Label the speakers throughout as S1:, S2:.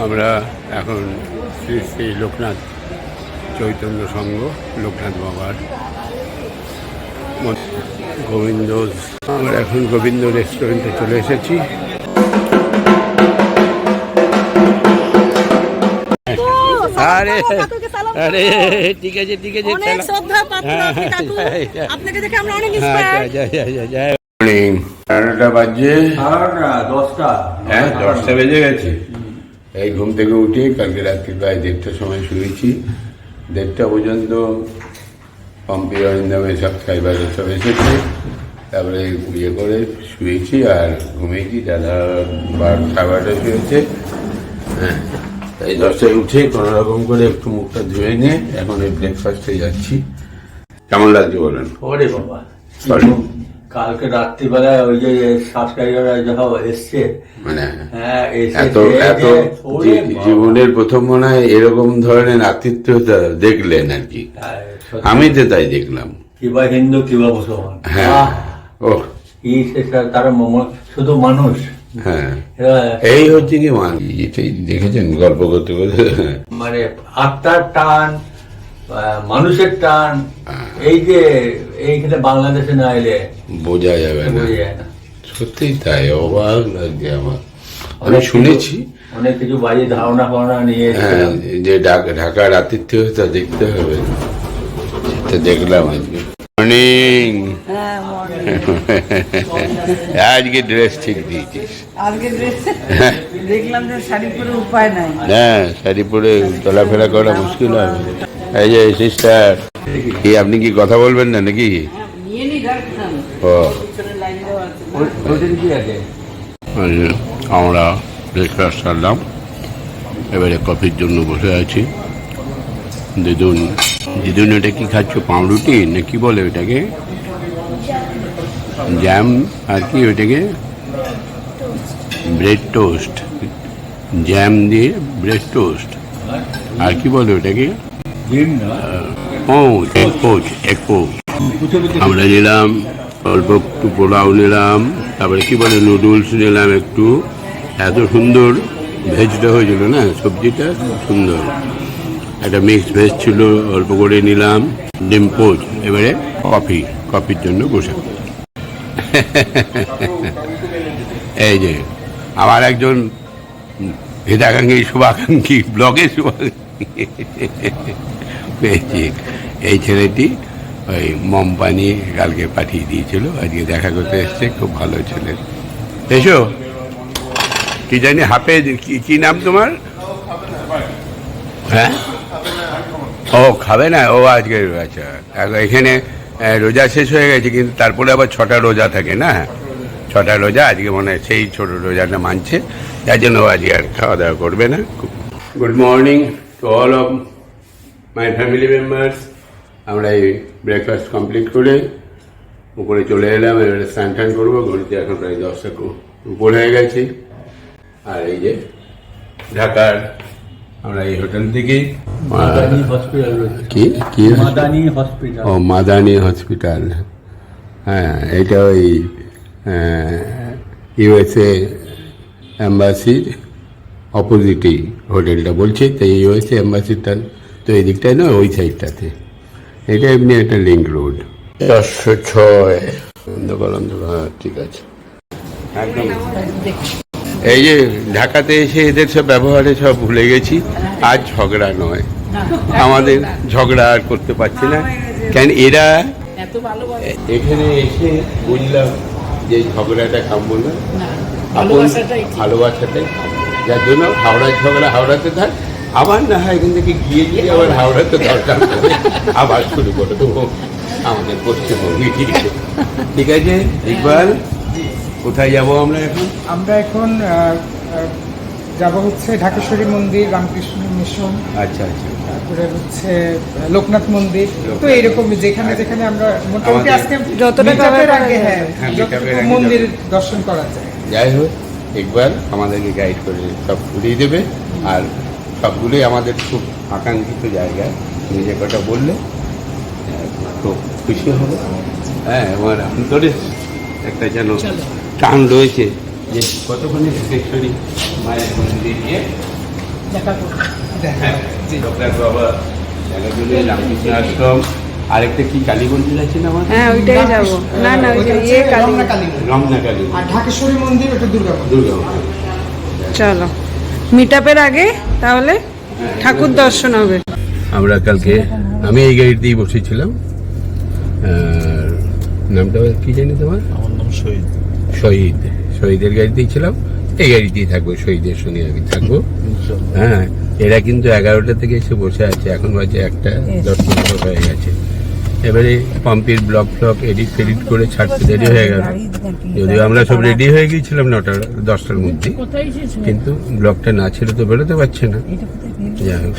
S1: আমরা এখন শ্রী শ্রী লোকনাথ চৈতন্য সংঘ লোকনাথ বাবার গোবিন্দ আমরা এখন গোবিন্দ রেস্টুরেন্টে চলে এসেছি। আরে আরে ঠিক আছে ঠিক আছে হ্যাঁ, হ্যাঁ।
S2: আপনাকে আমরা অনেক ইন্সপায়ার্ড
S1: যা, যা, যা, যা। মর্নিং এগারোটা বাজছে
S3: দশটা।
S1: হ্যাঁ দশটা বেজে গেছে। এই ঘুম থেকে উঠে কালকে রাত্রি প্রায় দেড়টার সময় শুয়েছি। দেড়টা পর্যন্ত পম্পি অরিন্দামে সব সাইবারে সব এসেছে। তারপরে ইয়ে করে শুয়েছি আর ঘুমিয়েছি দাদা বার খাবারটা শুয়েছে হ্যাঁ এই দশটায় উঠে কোনো রকম করে একটু মুখটা ধুয়ে নিয়ে এখন এই ব্রেকফাস্টে যাচ্ছি। কেমন লাগছে বলেন?
S3: ওরে বাবা. কালকে রাত্রিবেলায় ওই যে সাবস্ক্রাইবাররা যখন এসছে
S1: মানে এত এত
S3: বাবা।
S1: জীবনের প্রথম মনে হয় এরকম ধরনের আতিথ্যতা দেখলেন আর কি।
S3: হ্যাঁ,
S1: আমি তো তাই দেখলাম।
S3: কিবা হিন্দু কিবা মুসলমান।
S1: হ্যাঁ। ও
S3: তার শুধু মানুষ।
S1: হ্যাঁ। এই হচ্ছে কি মান দেখেছেন গল্প করতে করতে?
S3: মানে আত্মার টান মানুষের টান
S1: হ্যাঁ।
S3: এই যে এইখানে বাংলাদেশে না এলে
S1: বোঝা যাবে না। সত্যিই তাই অবাক লাগছে আমার। আমি শুনেছি।
S3: অনেক কিছু বাজে ধারণা ফারণা নিয়ে
S1: হ্যাঁ যে ঢাকা- ঢাকার আতিথ্যতা দেখতে হবে। সেটা দেখলাম আজকে। মর্নিং
S2: হ্যাঁ
S1: আজকে ড্রেস ঠিক দিয়েছিস।
S2: আজকে dress দেখলাম যে শাড়ি পরে উপায় নাই।
S1: হ্যাঁ শাড়ি পরে চলাফেরা করা মুশকিল হবে। এই যে সিস্টার কি আপনি কি কথা বলবেন না নাকি?
S2: নিয়ে নি ডাক্তার
S1: ও।
S3: কি আছে?
S1: এই যে আমরা ব্রেকফাস্ট সারলাম এবারে কফির জন্য বসে আছি। দিদুন দিদুন এটা কি খাচ্ছ পাউরুটি? না কি বলে ওটাকে জ্যাম আর কি ওটাকে ব্রেড টোস্ট। জ্যাম দিয়ে ব্রেড টোস্ট। আর কি বলে ওটাকে ও এক পোচ এক পোচ। আমরা নিলাম অল্প একটু পোলাও নিলাম। তারপরে কি বলে নুডলস নিলাম একটু। এত সুন্দর ভেজটা হয়েছিল না? সবজিটা খুব সুন্দর। একটা মিক্স ভেজ ছিল, অল্প করে নিলাম, ডিম পোচ, এবারে কফি, কফির জন্য বসে। এই যে আমার একজন হিতাকাঙ্ক্ষী শুভাকাঙ্ক্ষী, ব্লগে শুভাকাঙ্ক্ষী। এই ছেলেটি ওই মম বানিয়ে কালকে পাঠিয়ে দিয়েছিল, আজকে দেখা করতে এসছে, খুব ভালো ছেলে। এসো। কি জানি হাফে কি- নাম তোমার? হ্যাঁ? ও, খাবে না, ও আজকে আচ্ছা এখন রোজা শেষ হয়ে গেছে, কিন্তু তারপরে আবার ছটা রোজা থাকে না? ছটা রোজা, আজকে মনে হয় সেই ছোট রোজাটা মানছে, যার জন্য ও আজকে আর খাওয়া দাওয়া করবে না। Good morning to all of my family members আমরা এই ব্রেকফাস্ট কমপ্লিট করে উপরে চলে এলাম, এবারে স্নান টান করব, ঘড়িতে এখন প্রায় দশটা উপর হয়ে গেছে। আর এই যে ঢাকার আমরা এই হোটেল থেকে
S3: মাদানি হসপিটাল
S1: কি? কি
S3: মাদানি হসপিটাল।
S1: ও মাদানি হসপিটাল। হ্যাঁ এটা ওই ইউএসএ অ্যাম্বাসির অপোজিটেই হোটেলটা বলছে তো ইউএসএ অ্যাম্বাসিটার তো এই দিকটায় না ওই সাইডটাতে। এটা এমনি একটা লিঙ্ক রোড। চারশো ছয়। অন্ধকার অন্ধকার হ্যাঁ ঠিক আছে। একদম। এই যে ঢাকাতে এসে এদের সব ব্যবহারে সব ভুলে গেছি। আর ঝগড়া নয়। আমাদের ঝগড়া আর করতে পারছি না। কেন এরা এখানে এসে বুঝলাম যে ঝগড়াটা কাম্য না। আপন
S2: ভালোবাসাটাই।
S1: যার জন্য হাওড়ার ঝগড়া হাওড়াতে থাক। আবার না হয় এখান থেকে গিয়ে গিয়ে আবার হাওড়াতে দরকার আবার শুরু করে দেবো। আমাদের পশ্চিমবঙ্গে। ঠিক আছে? ইকবাল কোথায় যাব আমরা এখন?
S4: আমরা এখন যাব হচ্ছে ঢাকেশ্বরী মন্দির রামকৃষ্ণ মিশন
S1: আচ্ছা আচ্ছা।
S4: তারপরে হচ্ছে লোকনাথ মন্দির। তো এইরকম যেখানে যেখানে আমরা মোটামুটি আজকে
S2: যতটা
S4: আগে হ্যাঁ
S1: হ্যাঁ,
S4: মন্দির দর্শন করা যায়।
S1: যাই হোক ইকবাল আমাদেরকে গাইড করে সব ঘুরিয়ে দেবে। আর সবগুলোই আমাদের খুব আকাঙ্ক্ষিত জায়গা। তুমি যে কটা বললে খুব খুশি হবে। হ্যাঁ আমার অন্তরে একটা যেন টান রয়েছে যে কতক্ষণে মায়ের মন্দিরে গিয়ে?
S4: দেখা
S1: রামকৃষ্ণ আশ্রম। আরেকটা কি কালী মন্দির আছে না আমার
S2: হ্যাঁ ওইটাই যাব। না না ইয়ে কালী
S4: রমনা কালী। মন্দির।
S1: রমনা
S4: আর ঢাকেশ্বরী মন্দির ওটা দুর্গাপুর
S1: দুর্গা
S2: চলো। মিট আগে তাহলে ঠাকুর দর্শন হবে।
S1: আমরা কালকে আমি এই গাড়িতেই বসেছিলাম। আর নামটা কি জানি তোমার?
S5: আমার নাম শহীদ।
S1: শহীদ শহীদের গাড়িতেই ছিলাম। এই গাড়িতেই থাকব শহীদের সঙ্গে আমি থাকব। হ্যাঁ এরা কিন্তু এগারোটা থেকে এসে বসে আছে এখন বাজে একটা দশ পনেরো হয়ে গেছে। এবারে পাম্পির ব্লক ফ্লক এডিট ফেডিট করে ছাড়তে দেরি হয়ে গেল। যদিও আমরা সব রেডি হয়ে গিয়েছিলাম নটা দশটার মধ্যে কিন্তু ব্লকটা না ছিল তো বেরোতে পারছে না। যাই হোক।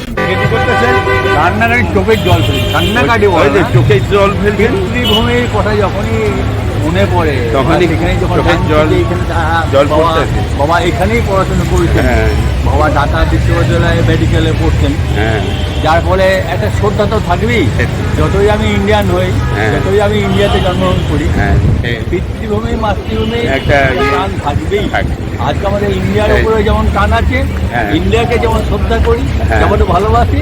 S3: চোখের জল ফেলি কান্নাকাটি
S1: চোখের জল
S3: কথা যখনই মনে পড়ে
S1: তখনই
S3: যখন
S1: জল-
S3: বাবা-
S1: পড়তেছে।
S3: বাবা এখানেই পড়াশোনা করেছেন
S1: হ্যাঁ
S3: বাবা ঢাকা বিশ্ববিদ্যালয়ে মেডিকেলে পড়তেন
S1: হ্যাঁ
S3: যার ফলে একটা শ্রদ্ধা তো থাকবেই যতই আমি ইন্ডিয়ান হই
S1: হ্যাঁ।
S3: যতই আমি ইন্ডিয়াতে জন্মগ্রহণ করি পিতৃভূমি মাতৃভূমি
S1: একটা ইয়ে
S3: টান থাকবেই
S1: থাকবে।
S3: আজকে আমাদের ইন্ডিয়ার। উপরে যেমন টান আছে। ইন্ডিয়াকে যেমন শ্রদ্ধা করি। যেমন ভালোবাসি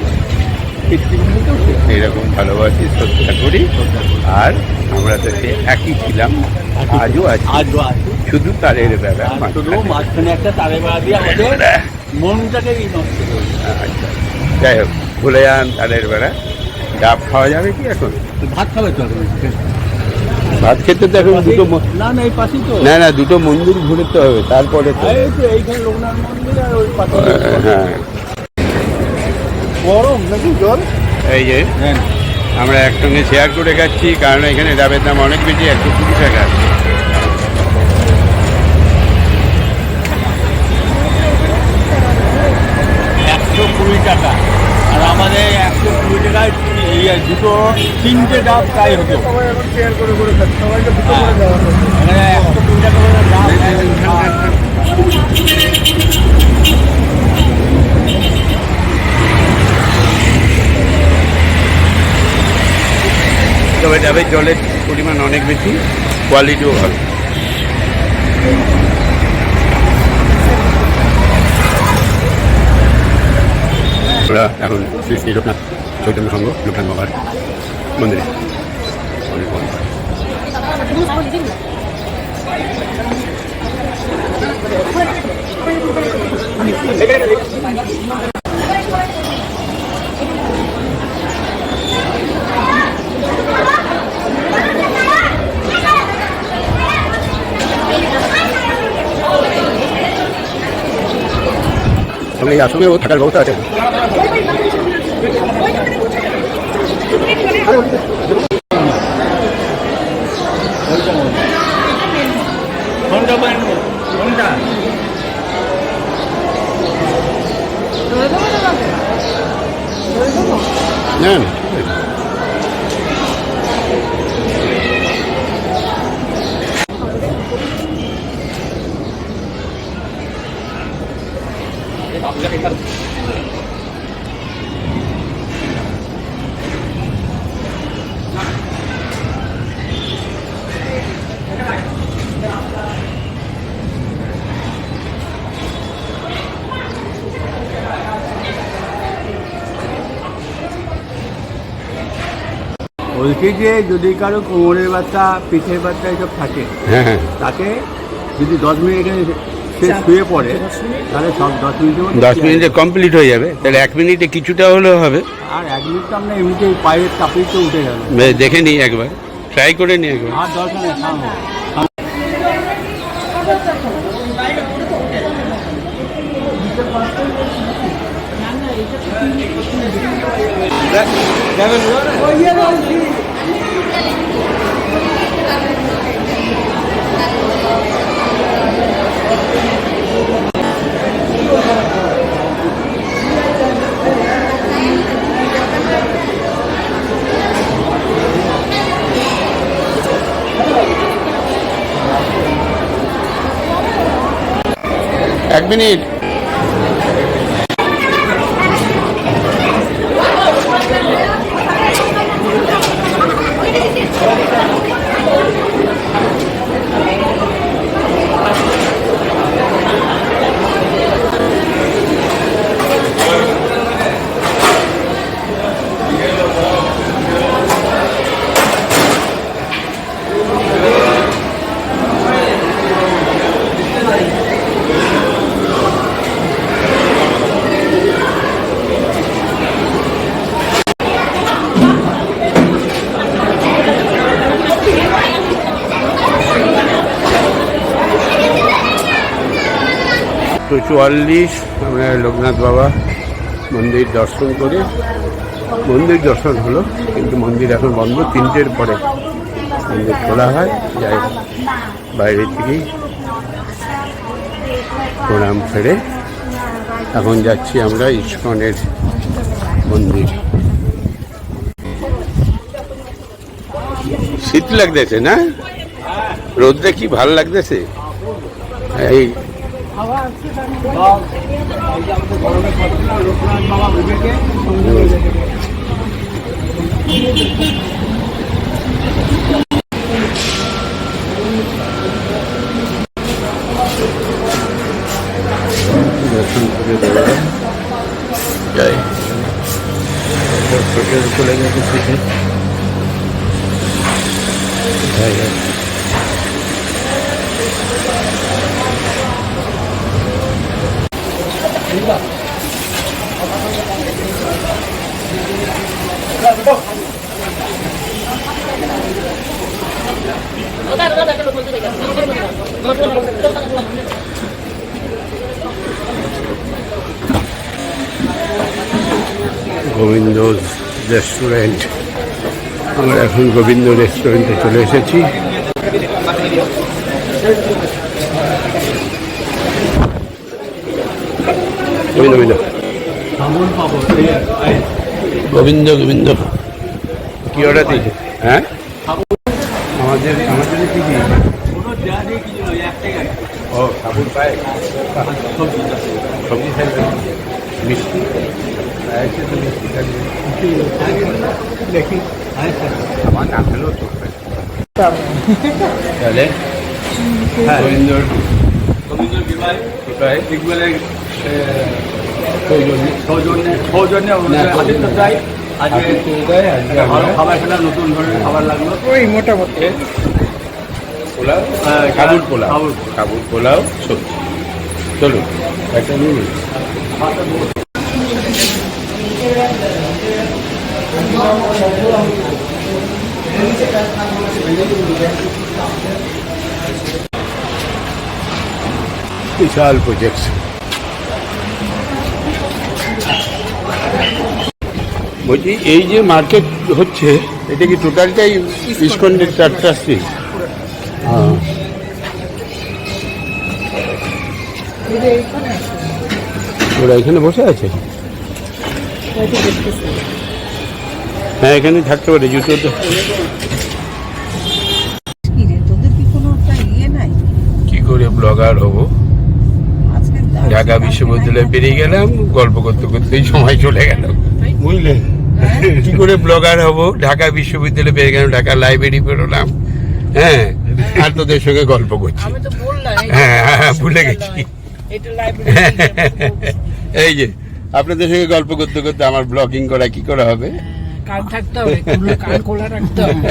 S3: পিতৃভূমিকেও সে
S1: এইরকম ভালোবাসি শ্রদ্ধা করি আর আমরা তো সে একই ছিলাম। আজও আছি।
S3: আজও আছে।
S1: শুধু তারের
S3: আর শুধু মাঝখানে। একটা তারে বেড়া দিয়ে আমাদের মনটাকে নষ্ট করে
S1: আচ্ছা। যাই হোক ভুলে যান তারের বেলা ডাব খাওয়া যাবে কি এখন?
S3: ভাত খাবে তো এখন?
S1: ভাত খেতে তো এখন দুটো
S3: না না এই পাশেই তো।
S1: না না দুটো মন্দির ঘুরতে হবে তারপরে তো।
S3: এইখানে লোকনাথ মন্দির আর ওই পাশে
S1: হ্যাঁ।
S3: গরম নাকি জল?
S1: এই যে।
S3: হ্যাঁ।
S1: আমরা একসঙ্গে শেয়ার করে খাচ্ছি কারণ এখানে ডাবের দাম অনেক বেশি একশো কুড়ি টাকা।
S3: একশো কুড়ি টাকা। আর আমাদের একশো কুড়ি টাকায় দুটো তিনটে ডাব তাই হতো এখানে একশো কুড়ি টাকা করে ডাব।
S1: তবে ডাবের জলের পরিমাণ অনেক বেশি কোয়ালিটিও ভালো। আমরা এখন শ্রী লোকনাথ চৈতন্য সংঘ লোকনাথ বাবার মন্দিরে। অনেক তবে এই আশ্রমেও থাকার ব্যবস্থা আছে।
S3: বলছি যে যদি কারও কোমরের বাচ্চা পিঠের বাচ্চা এসব থাকে
S1: হ্যাঁ হ্যাঁ।
S3: তাকে যদি দশ মিনিট এখানে সে শুয়ে পড়ে তাহলে সব দশ মধ্যে
S1: দশ মিনিটে কমপ্লিট হয়ে যাবে। তাহলে এক মিনিটে কিছুটা হলেও হবে।
S3: আর এক মিনিট তো আপনার এমনিতেই পায়ের চাপিয়ে তো উঠে গেল
S1: বে- দেখে নিই একবার। ট্রাই করে নিই একবার।
S3: আর নেই থামো
S1: এক মিনিট চুয়াল্লিশ, আমরা লোকনাথ বাবা মন্দির দর্শন করে। মন্দির দর্শন হলো, কিন্তু মন্দির এখন বন্ধ, তিনটের পরে মন্দির খোলা হয়, যাই বাইরে থেকেই প্রণাম ফেরে এখন যাচ্ছি আমরা ইস্কনের মন্দির। শীত লাগতেছে না? রোদটা কি ভালো লাগতেছে? এই
S3: বাবা
S1: গোবিন্দ রেস্টুরেন্ট। আমরা এখন গোবিন্দ রেস্টুরেন্টে চলে এসেছি। গোবিন্দ গোবিন্দ। গোবিন্দ গোবিন্দ। কি অর্ডার দিয়েছে? হ্যাঁ আমাদের আমাদের কি কি
S3: কোনো দেওয়া দিয়ে কিছু নয় একটাই গাড়ি
S1: ও সাবুন পায়
S3: সবজি
S1: সবজি থাকবে মিষ্টি পায়েসে তো মিষ্টি থাকবে
S3: দেখি আচ্ছা
S1: আমার না খেলেও চলবে গোবিন্দ
S3: রবীন্দ্র বিবাহ
S1: কোথায়
S3: ইকবালের সৌজন্যে সৌজন্যে সৌজন্যে আদিত্য চাই আজকে ভালো খাবার নতুন ধরনের খাবার লাগল
S4: ওই মোটামুটি
S1: পোলাও কাবুল পোলাও।
S3: কাবুল
S1: পোলাও সবজি চলুন একটা নিন বিশাল প্রজেক্ট বলছি, এই যে মার্কেট হচ্ছে, এটা কি টোটালটাই ইস্কন্ডের চারটা স্ট্রিট ওরা এখানে বসে আছে? হ্যাঁ এখানে থাকতে পারে জুতো তো।
S2: কি রে তোদের কি কোনো একটা ইয়ে নাই?
S1: কি করে ব্লগার হব? ঢাকা বিশ্ববিদ্যালয়ে বেরিয়ে গেলাম গল্প করতে করতেই সময় চলে গেল বুঝলেন কি করে ব্লগার হব? ঢাকা বিশ্ববিদ্যালয়ে বেরিয়ে গেলাম ঢাকা লাইব্রেরি বেরোলাম। হ্যাঁ আর তোদের সঙ্গে গল্প করছি। হ্যাঁ হ্যাঁ, হ্যাঁ, ভুলে গেছি। এই যে আপনাদের সঙ্গে গল্প করতে করতে আমার ব্লগিং করা কি করা হবে?
S2: কান থাকতে হবে কান খোলা রাখতে হবে।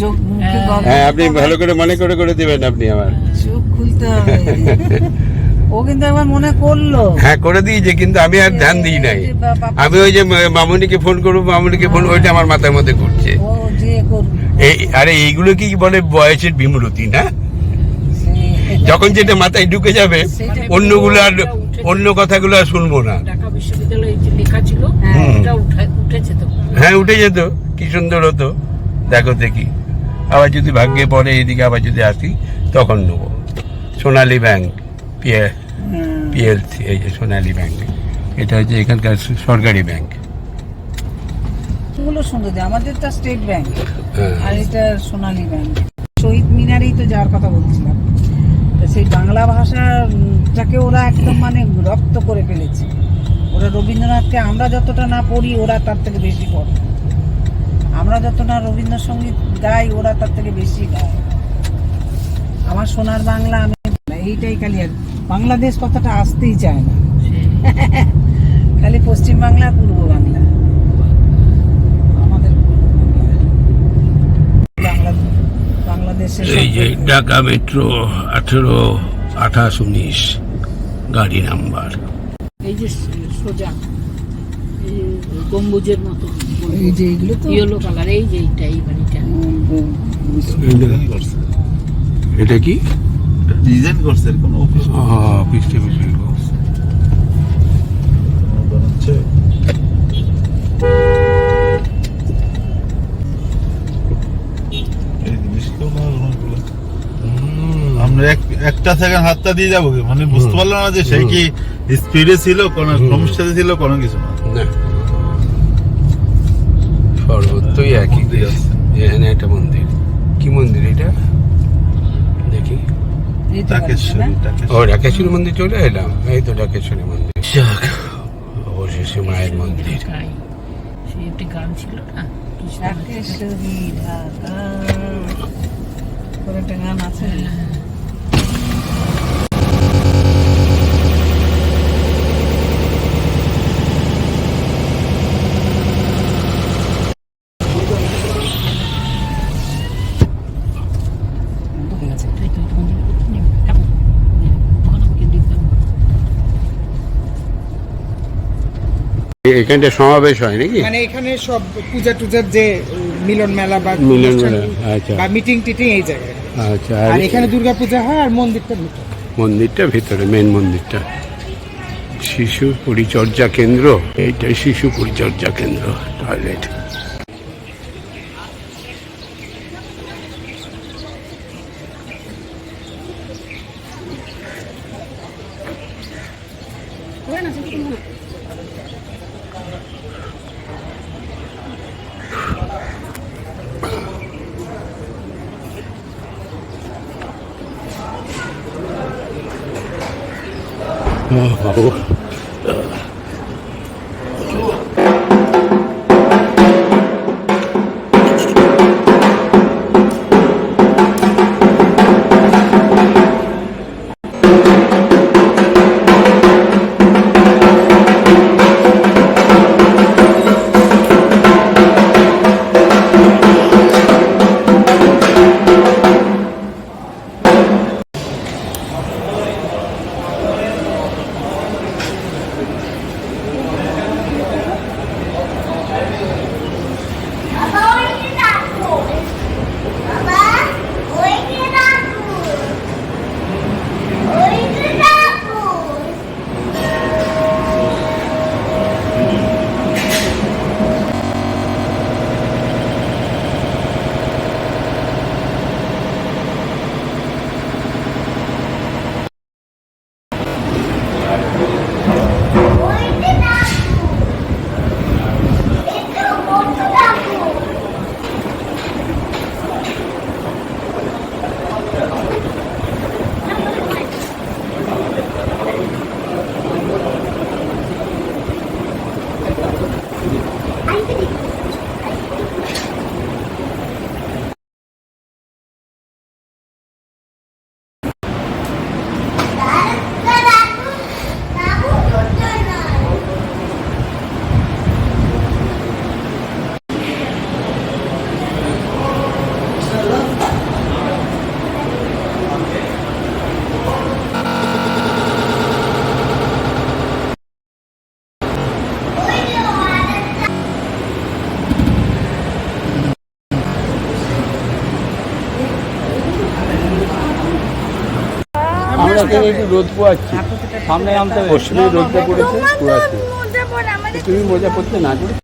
S2: চোখ
S1: হ্যাঁ আপনি ভালো করে মনে করে করে দিবেন আপনি আমার।
S2: চোখ খুলতে হবে। ও কিন্তু একবার মনে করল।
S1: হ্যাঁ করে দিয়েছে কিন্তু আমি আর ধ্যান দিই নাই। আমি ওই যে মামুনিকে ফোন করব মামুনিকে ফোন ওইটা আমার মাথার মধ্যে ঘুরছে।
S2: ও যে করবে
S1: এই আরে এইগুলো কি বলে বয়সের বিমূরতি না? যখন যেটা মাথায় ঢুকে যাবে অন্যগুলো আর অন্য কথাগুলো আর শুনব না।
S5: ঢাকা বিশ্ববিদ্যালয়ে যে লেখা ছিল
S1: হ্যাঁ উঠে যেত। কি সুন্দর হতো। দেখো দেখি। আবার যদি ভাগ্যে পড়ে এইদিকে আবার যদি আসি তখন নেব। সোনালী ব্যাংক পিএ পিএলসি এই যে সোনালী ব্যাংক। এটা হচ্ছে এখানকার সরকারি ব্যাংক।
S2: গুলো সুন্দর দেয়। আমাদেরটা স্টেট ব্যাংক।
S1: হ্যাঁ।
S2: আর এটা সোনালী ব্যাংক। শহীদ মিনারেই তো যাওয়ার কথা বলছিলাম। সেই বাংলা ভাষাটাকে ওরা একদম মানে রপ্ত করে ফেলেছে। ওরা রবীন্দ্রনাথকে আমরা যতটা না পড়ি ওরা তার থেকে বেশি পড়ে। আমরা যত না রবীন্দ্রসঙ্গীত গাই ওরা তার থেকে বেশি গায়। আমার সোনার বাংলা আমি এইটাই খালি আর বাংলাদেশ কথাটা আসতেই চায় না। খালি পশ্চিম বাংলা পূর্ব বাংলা আমাদের বাংলাদেশের
S1: এই যে ঢাকা মেট্রো আঠেরো আঠাশ উনিশ গাড়ি নাম্বার।
S5: এই যে সোজা। গম্বুজের মতো ইয়েলো কালার এই যে এইটা এই বাড়িটা।
S1: এটা কি?
S6: ডিজাইন করছে কোন অফিস
S1: অফিস টেবিল বানাচ্ছে আমরা
S6: একটা সেকেন্ড হাতটা দিয়ে যাব মানে বুঝতে পারলাম না যে সে কি স্পিডে ছিল কোন সমস্যাতে ছিল কোনো কিছু না।
S1: সর্বত্রই একই। এখানে একটা মন্দির। কি মন্দির এটা? দেখি? ও ডাকেশ্বরী মন্দির চলে এলাম। এই তো ডাকেশ্বরী মন্দির। অবশেষে মায়ের মন্দির।
S5: একটি গান ছিল না? কৃষ্ণ
S2: ঢাকা। একটা গান আছে ঢুকে গেছে।
S5: এই তো তখন নেমে ঠাকুর তখন আমাকে দিতাম
S1: এ- এখানটা সমাবেশ হয় নাকি?
S4: মানে এখানে সব পূজা টুজার যে মিলন মেলা বা
S1: মিলন মেলা, আচ্ছা।
S4: বা মিটিং টিটিং এই জায়গায়।
S1: আচ্ছা
S4: আর এখানে দুর্গা পূজা হয় আর মন্দিরটা ভিতরে
S1: মন্দিরটা ভিতরে মেন মন্দিরটা। শিশু পরিচর্যা কেন্দ্র এইটাই শিশু পরিচর্যা কেন্দ্র টয়লেট বাবু
S3: আমরা একটু রোদ পোয়াচ্ছি সামনে নামতে পশ্চিমে রোদটা পড়েছে পোয়াচ্ছি তুমি মজা করতে না করে।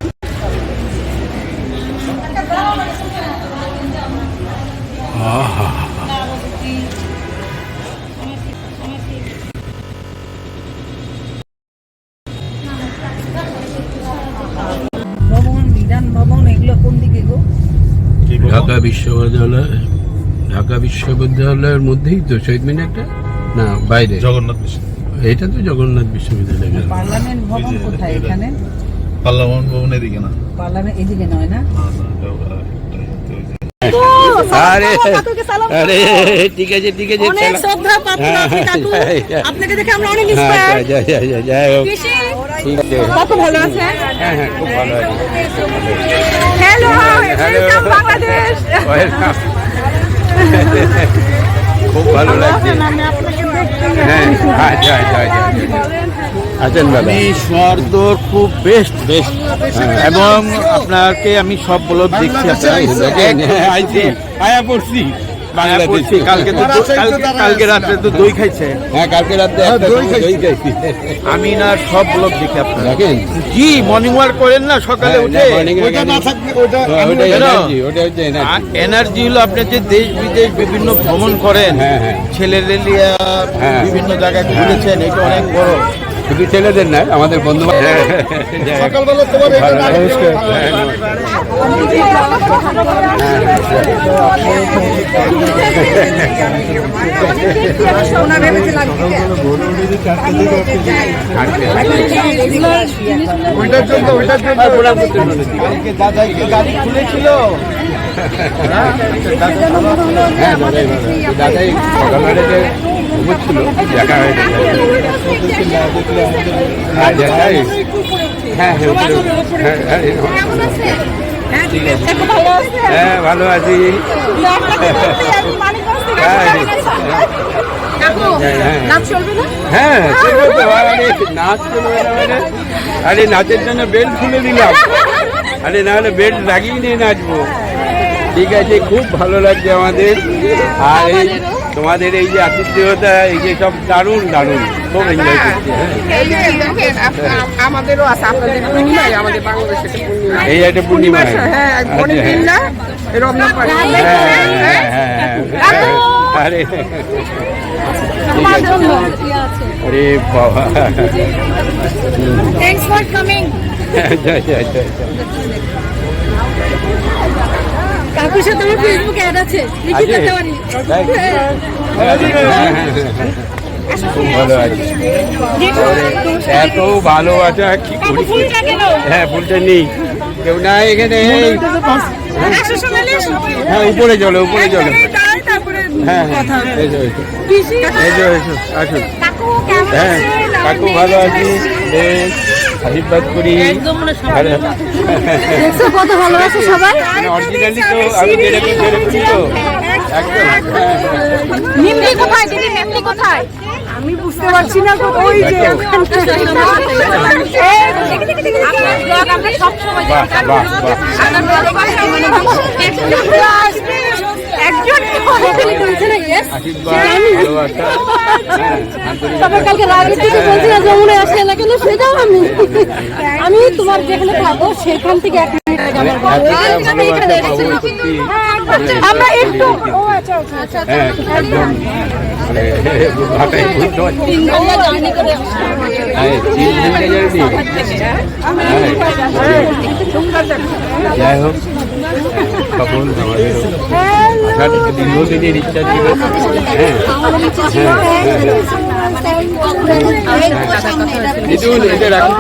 S1: ঢাকা বিশ্ববিদ্যালয় ঢাকা বিশ্ববিদ্যালয়ের মধ্যেই তো শহীদ মিনারটা না বাইরে।
S6: জগন্নাথ মিশন।
S1: এটা তো জগন্নাথ বিশ্ববিদ্যালয়
S2: পার্লামেন্ট ভবন কোথায় এখানে?
S6: পার্লামেন্ট ভবনের দিকে না।
S2: পার্লামেন্ট এদিকে নয় না?
S1: আরে আরে ঠিক আছে ঠিক আছে
S7: অনেক। শ্রদ্ধা পাত্র
S1: হ্যাঁ, হ্যাঁ, হ্যাঁ।
S7: আপনাকে দেখে আমরা অনেক ইন্সপায়ার
S1: যাই, যাই, যাই, যাই হোক।
S7: পিসি
S1: ঠিক আছে।
S7: কত ভালো আছেন
S1: হ্যাঁ হ্যাঁ খুব ভালো আছে।
S7: হ্যালো
S1: হ্যালো
S7: বাংলাদেশ
S1: খুব ভালো লাগছে। হ্যাঁ আচ্ছা আচ্ছা আচ্ছা। আছেন দাদা
S3: আমি স্বর্দর খুব বেস্ট বেস্ট এবং আপনাকে আমি সব বলব দেখছি আপনার
S1: হ্যাঁ,
S3: আয়া পড়ছি।
S1: বাংলাদেশ।
S3: কালকে তো কালকে- রাত্রে তো দই খাইছে।
S1: হ্যাঁ কালকে রাত্রে দই খাইছি।
S3: আমি না সব ব্লগ দেখি আপনার।
S1: দেখেন?
S3: জি মর্নিং ওয়াক করেন না সকালে
S1: হ্যাঁ,
S3: উঠে।
S1: আমি- হ্যাঁ, ওটা? ওটা হচ্ছে energy।
S3: এনার্জি হলো আপনি যে দেশ বিদেশ বিভিন্ন ভ্রমণ করেন
S1: হ্যাঁ, হ্যাঁ। হ্যাঁ।
S3: বিভিন্ন জায়গায় ঘুরেছেন এটা অনেক বড়।
S1: শুধু ছেলেদের নয় আমাদের বন্ধু
S3: ওইটার জন্য ওইটার জন্য। গাড়ি খুলেছিল।
S1: হ্যাঁ দাদাই দাদাই। সকালবেলা যে ঘুমোচ্ছিল দেখা হয়ে গেছে। হ্যাঁ হ্যাঁ ভালো আছি। হ্যাঁ হ্যাঁ, হ্যাঁ। হ্যাঁ নাচ মানে? আরে নাচের জন্য বেল্ট খুলে দিলাম। আরে নাহলে বেল্ট লাগিয়ে নিয়ে নাচবো। ঠিক আছে খুব ভালো লাগছে আমাদের। আর এই তোমাদের এই যে আতিথ্যতা এই যে সব দারুণ দারুণ খুব এনজয় করছি হ্যাঁ
S8: এই যে দেখেন আপ- আমাদেরও আছে আপনাদের পূর্ণিমায় আমাদের বাংলাদেশে
S1: এই একটা পূর্ণিমা
S8: হ্যাঁ অনেক দিন না
S1: হ্যাঁ হ্যাঁ হ্যাঁ হ্যাঁ আরে ঠিক আছে আরে বাবা
S7: থ্যাঙ্কস ফর কামিং
S1: আচ্ছা আচ্ছা আচ্ছা আচ্ছা
S7: কাকুর সাথে আমার ফেসবুকে অ্যাড আছে লিখি? করতে পারি।
S1: তাই? ভালো আছে এত ভালোবাসা কি করি? হ্যাঁ ফুলটা নেই। কেউ নাই এখানে এই, হ্যাঁ। উপরে চলো উপরে চলো। হ্যাঁ হ্যাঁ। এসো এসো এসো এসো আসুন হ্যাঁ কাকু ভালো আছি। বেশ। আশীর্বাদ করি।
S7: দেখছ কত ভালোবাসে সবাই?
S1: অরিজিনালি তো আমি যেরকম সেরকমই তো। একদম।
S7: নিমলি কোথায় দিদি? নিমলি কোথায়? আমি বুঝতে পারছি না ওই যে আমরা সব সময়
S1: বাহ বাহ বাহ
S7: একজন বলছে না ইয়েস
S1: আশীর্বাদ ভালোবাসা হ্যাঁ আন্তরিকতা।
S9: তারপর কালকে রাগের থেকে বলছি না যমুনায় আসে না কেন? সেটাও আমি। আমি তোমার যেখানে থাকব সেখান থেকে এক মিনিট আমার একটু আচ্ছা আচ্ছা
S1: যাই হোক। আমাদের আসার দীর্ঘদিনের ইচ্ছা ছিল হ্যাঁ হ্যাঁ হ্যাঁ এটা রাখুন